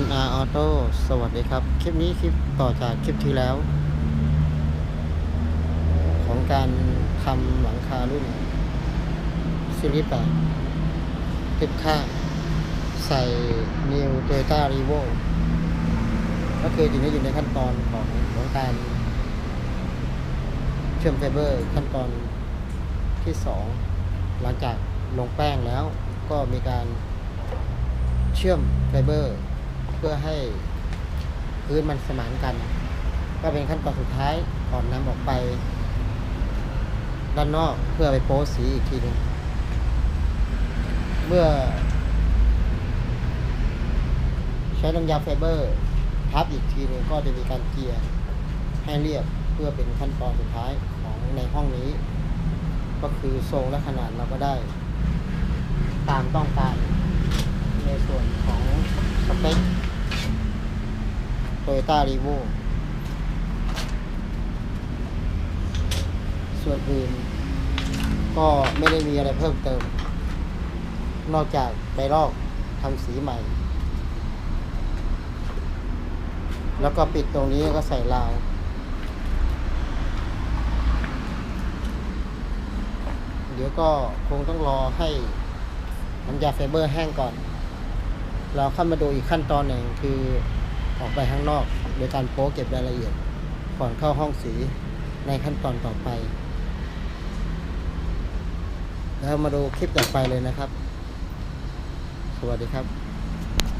NR Auto สวัสดีครับ คลิปนี้คลิปต่อจากคลิปที่แล้ว ของการทำหลังคารุ่นซีรีส์8ติดข้างใส่ New Toyota r e v o ก็คืออยู่ในอยู่ในขั้นตอนของของการเชื่อมไฟเบอร์ขั้นตอนที่สองหลังจากลงแป้งแล้วก็มีการเชื่อมไฟเบอร์ พื่อให้พื้นมันสมานกัน ก็เป็นขั้นตอนสุดท้ายก่อนนำออกไป ด้านนอกเพื่อไปโป๊สีอีกทีหนึงเมื่อ ใช้น้ำยาไฟเบอร์ทับอีกทีหนึงก็จะมีการเกียร์ให้เรียบเพื่อเป็นขั้นตอนสุดท้ายของในห้องนี้ ก็คือทรงและขนาดเราก็ได้ ตามต้องการในส่วนของสเปค Toyota r e v o ส่วนอื่น ก็ไม่ได้มีอะไรเพิ่มเติม นอกจากไปลอกทำสีใหม่ แล้วก็ปิดตรงนี้ก็ใส่ราวเดี๋ยวก็คงต้องรอให้น้ำยาไฟเบอร์แห้งก่อน เราเข้ามาดูอีกขั้นตอนหนึ่งคือ ออกไปข้างนอก โดยการโป๊เก็บรายละเอียดก่อนเข้าห้องสีในขั้นตอนต่อไป แล้วมาดูคลิปต่อไปเลยนะครับ สวัสดีครับ